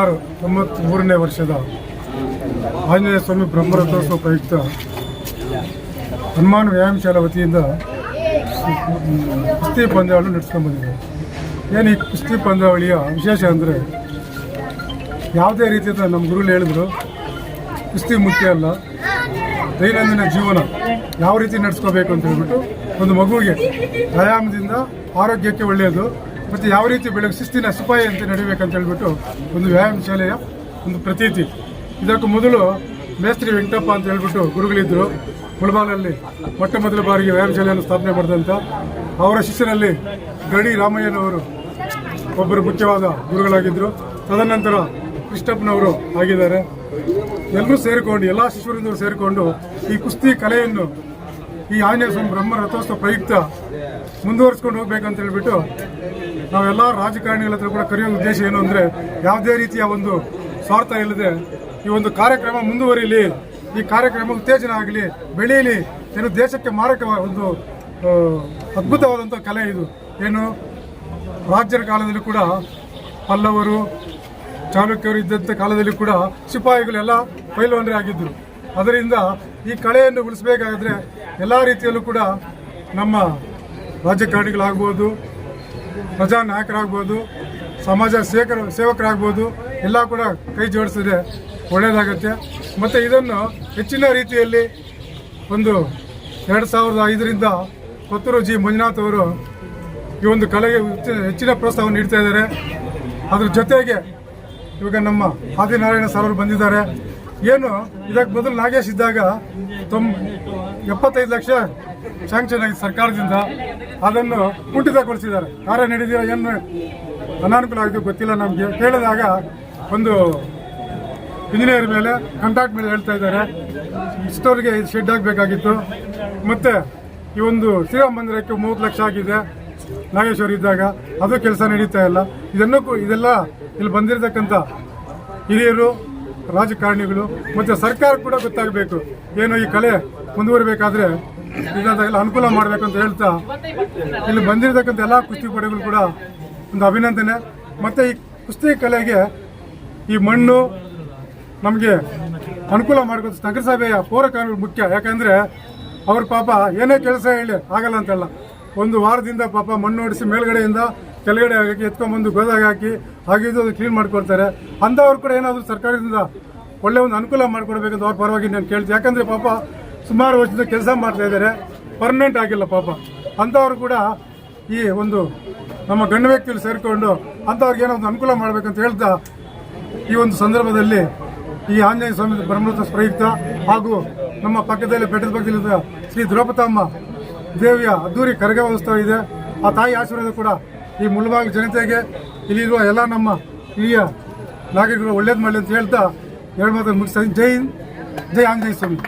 ಸುಮಾರು ತೊಂಬತ್ತ್ಮೂರನೇ ವರ್ಷದ ಆಂಜನೇಯ ಸ್ವಾಮಿ ಬ್ರಹ್ಮರಥೋತ್ಸವ ಪ್ರಯುಕ್ತ ಹನುಮಾನ್ ವ್ಯಾಯಾಮಶಾಲ ವತಿಯಿಂದ ಕುಸ್ತಿ ಪಂದ್ಯಾವಳಿ ನಡೆಸ್ಕೊಂಡು ಬಂದಿದೆ. ಏನು ಈ ಕುಸ್ತಿ ಪಂದ್ಯಾವಳಿಯ ವಿಶೇಷ ಅಂದರೆ ಯಾವುದೇ ರೀತಿಯ ನಮ್ಮ ಗುರುಗಳು ಹೇಳಿದ್ರು, ಕುಸ್ತಿ ಮುಖ್ಯ ಅಲ್ಲ, ದೈನಂದಿನ ಜೀವನ ಯಾವ ರೀತಿ ನಡೆಸ್ಕೋಬೇಕು ಅಂತ ಹೇಳ್ಬಿಟ್ಟು ಒಂದು ಮಗುವಿಗೆ ವ್ಯಾಯಾಮದಿಂದ ಆರೋಗ್ಯಕ್ಕೆ ಒಳ್ಳೆಯದು. ಮತ್ತು ಯಾವ ರೀತಿ ಬೆಳಗ್ಗೆ ಶಿಸ್ತಿನ ಸಿಪಾಯಿ ಅಂತ ನಡಿಬೇಕಂತ ಹೇಳ್ಬಿಟ್ಟು ಒಂದು ವ್ಯಾಯಾಮ ಶಾಲೆಯ ಒಂದು ಪ್ರತೀತಿ. ಇದಕ್ಕೂ ಮೊದಲು ಮೇಸ್ತ್ರಿ ವೆಂಕಟಪ್ಪ ಅಂತ ಹೇಳ್ಬಿಟ್ಟು ಗುರುಗಳಿದ್ದರು ಮುಳಬಾಲಲ್ಲಿ ಮೊಟ್ಟ ಮೊದಲ ಬಾರಿಗೆ ವ್ಯಾಯಾಮ ಶಾಲೆಯನ್ನು ಸ್ಥಾಪನೆ ಮಾಡಿದಂಥ ಅವರ ಶಿಷ್ಯರಲ್ಲಿ ಗಡಿ ರಾಮಯ್ಯನವರು ಒಬ್ಬರು ಮುಖ್ಯವಾದ ಗುರುಗಳಾಗಿದ್ದರು ತದನಂತರ ಕೃಷ್ಣಪ್ಪನವರು ಆಗಿದ್ದಾರೆ. ಎಲ್ಲರೂ ಸೇರಿಕೊಂಡು, ಎಲ್ಲ ಶಿಶುವೃಂದವರು ಸೇರಿಕೊಂಡು ಈ ಕುಸ್ತಿ ಕಲೆಯನ್ನು ಈ ಆಂಜನೇಯ ಸ್ವಾಮಿ ಬ್ರಹ್ಮ ರಥೋತ್ಸವ ಪ್ರಯುಕ್ತ ಮುಂದುವರಿಸ್ಕೊಂಡು ಹೋಗ್ಬೇಕಂತ ಹೇಳ್ಬಿಟ್ಟು ನಾವೆಲ್ಲ ರಾಜಕಾರಣಿಗಳ ಹತ್ರ ಕೂಡ ಕರೆಯೋ ಉದ್ದೇಶ ಏನು ಅಂದರೆ ಯಾವುದೇ ರೀತಿಯ ಒಂದು ಸ್ವಾರ್ಥ ಇಲ್ಲದೆ ಈ ಒಂದು ಕಾರ್ಯಕ್ರಮ ಮುಂದುವರಿಲಿ, ಈ ಕಾರ್ಯಕ್ರಮ ಉತ್ತೇಜನ ಆಗಲಿ ಬೆಳೆಯಲಿ ಏನು ದೇಶಕ್ಕೆ ಮಾರಕ ಒಂದು ಅದ್ಭುತವಾದಂಥ ಕಲೆ ಇದು. ಏನು ರಾಜ್ಯರ ಕಾಲದಲ್ಲಿ ಕೂಡ ಪಲ್ಲವರು, ಚಾಲುಕ್ಯರು ಇದ್ದಂಥ ಕಾಲದಲ್ಲಿ ಕೂಡ ಸಿಪಾಯಿಗಳೆಲ್ಲ ಪೈಲ್ವಾನರೇ ಆಗಿದ್ದರು ಅದರಿಂದ ಈ ಕಳೆಯನ್ನು ಉಳಿಸಬೇಕಾದ್ರೆ ಎಲ್ಲ ರೀತಿಯಲ್ಲೂ ಕೂಡ ನಮ್ಮ ರಾಜಕಾರಣಿಗಳಾಗ್ಬೋದು ಪ್ರಜಾ ನಾಯಕರಾಗ್ಬೋದು ಸಮಾಜ ಸೇವಕರ ಸೇವಕರಾಗ್ಬೋದು, ಎಲ್ಲ ಕೂಡ ಕೈ ಜೋಡಿಸಿದ್ರೆ ಒಳ್ಳೆಯದಾಗತ್ತೆ ಮತ್ತು ಇದನ್ನು ಹೆಚ್ಚಿನ ರೀತಿಯಲ್ಲಿ ಒಂದು ಎರಡು ಸಾವಿರದ ಐದರಿಂದ ಕೊತ್ತೂರು ಜಿ. ಮಂಜುನಾಥ್ ಅವರು ಈ ಒಂದು ಕಲೆಗೆ ಹೆಚ್ಚಿನ- ಪ್ರೋತ್ಸಾಹ ನೀಡ್ತಾ ಇದ್ದಾರೆ. ಅದ್ರ ಜೊತೆಗೆ ಇವಾಗ ನಮ್ಮ ಆದಿನಾರಾಯಣ ಸರ್ ಅವರು ಬಂದಿದ್ದಾರೆ. ಏನು, ಇದಕ್ಕೆ ಮೊದಲು ನಾಗೇಶ್ ಇದ್ದಾಗ ತೊಂಬ, ಎಪ್ಪತ್ತೈದು ಲಕ್ಷ ಶಾಂಕ್ಷನ್ ಆಗಿದೆ ಸರ್ಕಾರದಿಂದ ಅದನ್ನು ಕುಂಠಿತಗೊಳಿಸಿದ್ದಾರೆ. ಕಾರ್ಯ ನಡೆದಿರೋ ಏನು ಅನಾನುಕೂಲ ಆಗಿದೆ ಗೊತ್ತಿಲ್ಲ ನಮಗೆ. ಕೇಳಿದಾಗ ಒಂದು ಇಂಜಿನಿಯರ್ ಮೇಲೆ ಕಾಂಟ್ರಾಕ್ಟ್ ಮೇಲೆ ಹೇಳ್ತಾ ಇದ್ದಾರೆ. ಇಷ್ಟವರಿಗೆ ಶೆಡ್ ಆಗಬೇಕಾಗಿತ್ತು. ಮತ್ತು ಈ ಒಂದು ಶ್ರೀರಾಮ ಮಂದಿರಕ್ಕೆ ಮೂವತ್ತು ಲಕ್ಷ ಆಗಿದೆ. ನಾಗೇಶ್ವರ ಇದ್ದಾಗ ಅದು ಕೆಲಸ ನಡೀತಾ ಇಲ್ಲ. ಇದನ್ನು ಇದೆಲ್ಲ ಇಲ್ಲಿ ಬಂದಿರತಕ್ಕಂಥ ಹಿರಿಯರು, ರಾಜಕಾರಣಿಗಳು ಮತ್ತು ಸರ್ಕಾರ ಕೂಡ ಗೊತ್ತಾಗಬೇಕು. ಏನು ಈ ಕಲೆ ಮುಂದುವರಿಬೇಕಾದ್ರೆ ಇದನ್ನೆಲ್ಲ ಅನುಕೂಲ ಮಾಡಬೇಕು ಅಂತ ಹೇಳ್ತಾ ಇಲ್ಲಿ ಬಂದಿರತಕ್ಕಂಥ ಎಲ್ಲ ಕುಸ್ತಿಪಡೆಗಳು ಕೂಡ ಒಂದು ಅಭಿನಂದನೆ. ಮತ್ತು ಈ ಕುಸ್ತಿ ಕಲೆಗೆ ಈ ಮಣ್ಣು ನಮಗೆ ಅನುಕೂಲ ಮಾಡ್ಕೊಂಡು ನಗರಸಭೆಯ ಪೌರ ಕಾನೂನು ಮುಖ್ಯ. ಯಾಕಂದರೆ ಅವ್ರ ಪಾಪ ಏನೇ ಕೆಲಸ ಹೇಳಿ ಆಗಲ್ಲ ಅಂತಲ್ಲ ಒಂದು ವಾರದಿಂದ ಪಾಪ ಮಣ್ಣು ಹೊಡಿಸಿ ಮೇಲ್ಗಡೆಯಿಂದ ಕೆಳಗಡೆ ಹಾಕಿ, ಎತ್ಕೊಂಡ್ಬಂದು ಗೋದಾಗ ಹಾಕಿ ಹಾಗಿದ್ದು ಅದು ಕ್ಲೀನ್ ಮಾಡ್ಕೊಳ್ತಾರೆ. ಅಂಥವ್ರು ಕೂಡ ಏನಾದರೂ ಸರ್ಕಾರದಿಂದ ಒಳ್ಳೆ ಒಂದು ಅನುಕೂಲ ಮಾಡಿಕೊಡ್ಬೇಕಂತ ಅವ್ರ ಪರವಾಗಿ ನಾನು ಕೇಳ್ತೀನಿ. ಯಾಕಂದರೆ ಪಾಪ ಸುಮಾರು ವರ್ಷದಿಂದ ಕೆಲಸ ಮಾಡ್ತಾ ಇದ್ದಾರೆ. ಪರ್ಮನೆಂಟ್ ಆಗಿಲ್ಲ ಪಾಪ. ಅಂಥವ್ರು ಕೂಡ ಈ ಒಂದು ನಮ್ಮ ಗಂಡು ವ್ಯಕ್ತಿಯಲ್ಲಿ ಸೇರಿಕೊಂಡು ಅಂಥವ್ರಿಗೆ ಏನೋ ಒಂದು ಅನುಕೂಲ ಮಾಡಬೇಕಂತ ಹೇಳ್ತಾ ಈ ಒಂದು ಸಂದರ್ಭದಲ್ಲಿ ಈ ಆಂಜನೇಯ ಸ್ವಾಮಿ ಬ್ರಹ್ಮೋತ್ಸವ ಪ್ರಯುಕ್ತ ಹಾಗೂ ನಮ್ಮ ಪಕ್ಕದಲ್ಲಿ ಬೆಟ್ಟದ ಪಕ್ಕದಲ್ಲಿದ್ದ ಶ್ರೀ ದ್ರೌಪದಮ್ಮ ದೇವಿಯ ಅದ್ದೂರಿ ಕರಗ ಉತ್ಸವ ಇದೆ. ಆ ತಾಯಿ ಆಶೀರ್ವಾದ ಕೂಡ ಈ ಮುಳಬಾಗಿಲು ಜನತೆಗೆ. ಇಲ್ಲಿರುವ ಎಲ್ಲ ನಮ್ಮ ಹಿರಿಯ ನಾಗರಿಕರು ಒಳ್ಳೇದು ಮಾಡಲಿ ಅಂತ ಹೇಳ್ತಾ ಎರಡು ಮಾತು ಮುಗಿಸ್ತಾ ಜೈ ಹಿಂದ್, ಜೈ ಆಂಜನೇಯ ಸ್ವಾಮಿ.